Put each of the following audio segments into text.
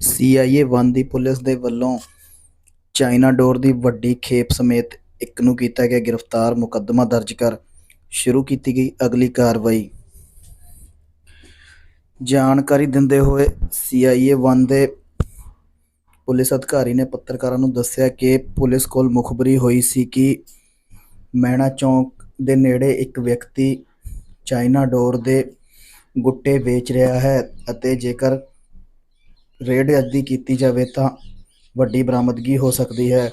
CIA 1 ਦੀ police ਦੇ ਵੱਲੋਂ China ਡੋਰ ਦੀ ਵੱਡੀ ਖੇਪ ਸਮੇਤ ਇੱਕ ਨੂੰ ਕੀਤਾ ਗਿਆ ਗ੍ਰਿਫਤਾਰ, ਮੁਕੱਦਮਾ ਦਰਜ ਕਰ ਸ਼ੁਰੂ ਕੀਤੀ ਗਈ ਅਗਲੀ ਕਾਰਵਾਈ। ਜਾਣਕਾਰੀ ਦਿੰਦੇ ਹੋਏ ਸੀਆਈਏ 1 ਦੇ ਪੁਲਿਸ ਅਧਿਕਾਰੀ ਨੇ ਪੱਤਰਕਾਰਾਂ ਨੂੰ ਦੱਸਿਆ ਕਿ ਪੁਲਿਸ ਕੋਲ ਮੁਖਬਰੀ ਹੋਈ ਸੀ ਕਿ ਮਹਿਣਾ ਚੌਂਕ ਦੇ ਨੇੜੇ ਇੱਕ ਵਿਅਕਤੀ ਚਾਈਨਾ ਡੋਰ ਦੇ ਗੁੱਟੇ ਵੇਚ ਰਿਹਾ ਹੈ ਅਤੇ ਜੇਕਰ ਰੇਡ ਅੱਦੀ ਕੀਤੀ ਜਾਵੇ ਤਾਂ ਵੱਡੀ ਬਰਾਮਦਗੀ ਹੋ ਸਕਦੀ ਹੈ।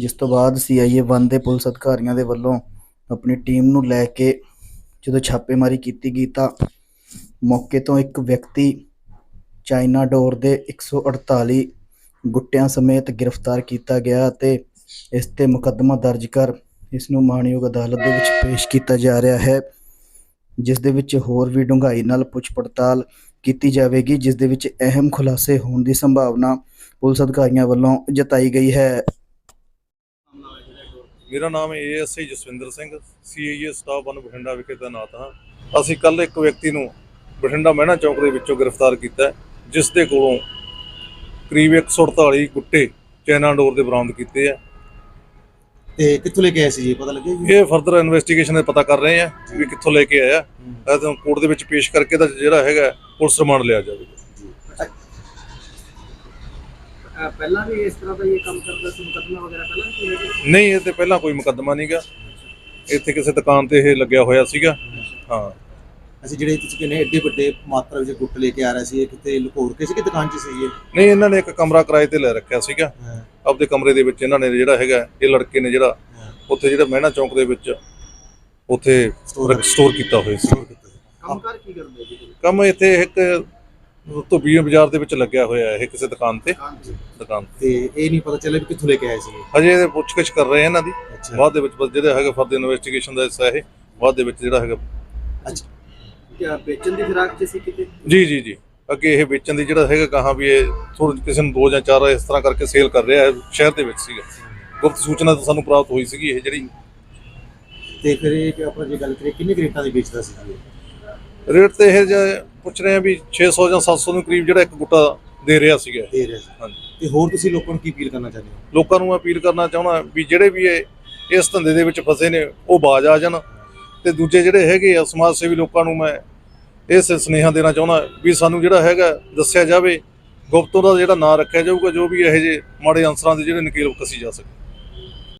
ਜਿਸ ਤੋਂ ਬਾਅਦ ਸੀਆਈਏ 1 ਦੇ ਪੁਲਿਸ ਅਧਿਕਾਰੀਆਂ ਦੇ ਵੱਲੋਂ ਆਪਣੀ ਟੀਮ ਨੂੰ ਲੈ ਕੇ ਜਦੋਂ ਛਾਪੇਮਾਰੀ ਕੀਤੀ ਗਈ ਤਾਂ ਮੌਕੇ ਤੋਂ ਇੱਕ ਵਿਅਕਤੀ ਚਾਈਨਾ ਡੋਰ ਦੇ 148 ਗੁੱਟਿਆਂ ਸਮੇਤ ਗ੍ਰਿਫਤਾਰ ਕੀਤਾ ਗਿਆ ਅਤੇ ਇਸ ਤੇ ਮੁਕੱਦਮਾ ਦਰਜ ਕਰ ਇਸ ਨੂੰ ਮਾਣਯੋਗ ਅਦਾਲਤ ਦੇ ਵਿੱਚ ਪੇਸ਼ ਕੀਤਾ ਜਾ ਰਿਹਾ ਹੈ, ਜਿਸ ਦੇ ਵਿੱਚ ਹੋਰ ਵੀ ਡੂੰਘਾਈ ਨਾਲ ਪੁੱਛ ਪੜਤਾਲ ਕੀਤੀ ਜਾਵੇਗੀ, ਜਿਸ ਦੇ ਵਿੱਚ ਅਹਿਮ ਖੁਲਾਸੇ ਹੋਣ ਦੀ ਸੰਭਾਵਨਾ ਪੁਲਿਸ ਅਧਿਕਾਰੀਆਂ ਵੱਲੋਂ ਜਤਾਈ ਗਈ ਹੈ। ਮੇਰਾ ਨਾਮ ASI Jaswinder Singh CIA staff 1 Bathinda ਵਿਖੇ ਤੈਨਾਤ ਹਾਂ। ਅਸੀਂ ਕੱਲ ਇੱਕ ਵਿਅਕਤੀ ਨੂੰ ਬਠਿੰਡਾ ਮਹਿਣਾ ਚੌਕ ਦੇ ਵਿੱਚੋਂ ਗ੍ਰਿਫਤਾਰ ਕੀਤਾ ਜਿਸ ਦੇ ਕੋਲੋਂ ਕਰੀਬ 148 ਗੁੱਟੇ ਚੈਨਾ ਡੋਰ ਦੇ ਬਰਾਮਦ ਕੀਤੇ ਆ। ਤੇ ਕਿੱਥੋਂ ਲੈ ਕੇ ਆਏ ਸੀ ਜੀ? ਪਤਾ ਲੱਗਿਆ ਜੀ? ਇਹ ਫਰਦਰ ਇਨਵੈਸਟੀਗੇਸ਼ਨ ਦੇ ਪਤਾ ਕਰ ਰਹੇ ਆ ਵੀ ਕਿੱਥੋਂ ਲੈ ਕੇ ਆਇਆ ਇਹ ਤਾਂ ਕੋਰਟ ਦੇ ਵਿੱਚ ਪੇਸ਼ ਕਰਕੇ ਤਾਂ ਜਿਹੜਾ ਹੈਗਾ ਪੁਲਿਸ ਰਿਮਾਂਡ ਲਿਆ ਜਾਵੇਗਾ ਅ, ਪਹਿਲਾਂ ਵੀ ਇਸ ਤਰ੍ਹਾਂ ਦਾ ਇਹ ਕੰਮ ਕਰਦਾ ਸੀ ਮੁਕੱਦਮਾ ਵਗੈਰਾ ਪਹਿਲਾਂ ਵੀ? ਨਹੀਂ ਇਹ ਤੇ ਪਹਿਲਾਂ ਕੋਈ ਮੁਕੱਦਮਾ ਨਹੀਂਗਾ ਇੱਥੇ ਕਿਸੇ ਦੁਕਾਨ ਤੇ ਇਹ ਲੱਗਿਆ ਹੋਇਆ ਸੀਗਾ। ਹਾਂ। ਅਸੀਂ ਜਿਹੜੇ ਤੁਸੀਂ ਕਹਿੰਦੇ ਐਡੇ ਵੱਡੇ ਮਾਤਰਾ ਵਿੱਚ ਗੁੱਟ ਲੈ ਕੇ ਆ ਰਹੇ ਸੀ ਇਹ ਕਿਤੇ ਲੁਕੋਰ ਕੇ ਸੀ ਕਿ ਦੁਕਾਨ 'ਚ ਸੀ ਇਹ ਨਹੀਂ ਇਹਨਾਂ ਨੇ ਇੱਕ ਕਮਰਾ ਕਿਰਾਏ ਤੇ ਲੈ ਰੱਖਿਆ ਸੀਗਾ। ਆਪਦੇ ਕਮਰੇ ਦੇ ਵਿੱਚ ਇਹਨਾਂ ਨੇ ਜਿਹੜਾ ਹੈਗਾ ਇਹ ਲੜਕੇ ਨੇ ਜਿਹੜਾ ਉੱਥੇ ਜਿਹੜਾ ਮਹਿਣਾ ਚੌਂਕ ਦੇ ਵਿੱਚ ਉੱਥੇ ਸਟੋਰ ਕੀਤਾ। ਹੋਇਆ ਸੀ। ਕੰਮਕਾਰ ਕੀ ਕਰਦੇ ਜੀ? ਕੰਮ ਇੱਥੇ ਇੱਕ ਧੋਬੀ ਬਾਜ਼ਾਰ ਦੇ ਵਿੱਚ ਲੱਗਿਆ ਹੋਇਆ ਹੈ ਇਹ ਕਿਸੇ ਦੁਕਾਨ ਤੇ। ਦੁਕਾਨ ਤੇ। ਇਹ ਨਹੀਂ ਪਤਾ ਚੱਲਿਆ ਵੀ ਕਿੱਥੋਂ ਲੈ ਕੇ ਆਏ ਸੀ। ਹਜੇ ਇਹ ਪੁੱਛਗਿੱਛ ਕਰ ਰਹੇ ਇਹਨਾਂ ਦੀ। ਬਾਅਦ ਦੇ ਵਿੱਚ ਬਸ ਜਿਹੜਾ ਹੈਗਾ ਫਰਦਰ ਇਨਵੈਸਟੀਗੇਸ਼ਨ ਦਾ ਹਿੱਸਾ ਇਹ ਬਾਅਦ ਦੇ ਵਿੱਚ ਜਿਹੜਾ ਹੈਗਾ ਅੱਛਾ। ਕਿਆ ਵੇਚਣ ਦੀ ਫਿਰਾਕ ਚ ਸੀ ਕਿਤੇ? ਜੀ ਜੀ ਜੀ। ਅੱਗੇ ਇਹ ਵੇਚਣ ਦੀ ਜਿਹੜਾ ਹੈਗਾ ਕਹਾਂ ਵੀ ਇਹ ਥੋੜਾ ਕਿਸੇ ਨੂੰ ਦੋ ਜਾਂ ਚਾਰ ਇਸ ਤਰ੍ਹਾਂ ਕਰਕੇ ਸੇਲ ਕਰ ਰਿਹਾ ਹੈ ਸ਼ਹਿਰ ਦੇ ਵਿੱਚ ਸੀਗਾ। ਗੁਪਤ ਸੂਚਨਾ ਤਾਂ ਸਾਨੂੰ ਪ੍ਰਾਪਤ ਹੋਈ ਸੀਗੀ ਇਹ ਜਿਹੜੀ। ਤੇ ਫਿਰ ਇਹ ਕਿ ਆਪਾਂ ਜੇ ਗੱਲ ਕਰੀਏ ਕਿੰਨੇ ਰੇਟਾਂ ਦੇ ਵੇਚਦਾ ਸੀ ਜੀ ਇਹ? ਰੇਟ ਤੇ ਇਹ ਜਿਹਾ ਪੁੱਛ ਰਹੇ ਆ ਵੀ 600 ਜਾਂ 700 ਨੂੰ ਕਰੀਬ ਜਿਹੜਾ ਇੱਕ ਗੁੱਟਾ ਦੇ ਰਿਹਾ ਸੀਗਾ ਦੇ ਰਿਹਾ ਸੀ। ਹਾਂਜੀ। ਤੇ ਹੋਰ ਤੁਸੀਂ ਲੋਕਾਂ ਨੂੰ ਕੀ ਅਪੀਲ ਕਰਨਾ ਚਾਹੁੰਦੇ ਹੋ? ਲੋਕਾਂ ਨੂੰ ਅਪੀਲ ਕਰਨਾ ਚਾਹਣਾ ਵੀ ਜਿਹੜੇ ਵੀ ਇਹ ਇਸ ਧੰਦੇ ਦੇ ਵਿੱਚ ਫਸੇ ਨੇ ਉਹ ਬਾਜ ਆ ਜਾਣ। ਤੇ ਦੂਜੇ ਜਿਹੜੇ ਹੈਗੇ ਆ ਸਮਾਜ ਸੇਵੀ ਲੋਕਾਂ ਨੂੰ ਮੈਂ ਇਸ ਸੁਨੇਹਾ ਦੇਣਾ ਚਾਹੁੰਦਾ ਵੀ ਸਾਨੂੰ ਜਿਹੜਾ ਹੈਗਾ ਦੱਸਿਆ ਜਾਵੇ, ਗੁਪਤ ਦਾ ਜਿਹੜਾ ਨਾਂ ਰੱਖਿਆ ਜਾਊਗਾ, ਜੋ ਵੀ ਇਹੋ ਜਿਹੇ ਮਾੜੇ ਅਨਸਰਾਂ ਦੇ ਜਿਹੜੇ ਨਕੇਲ ਕੱਸੀ ਜਾ ਸਕੇ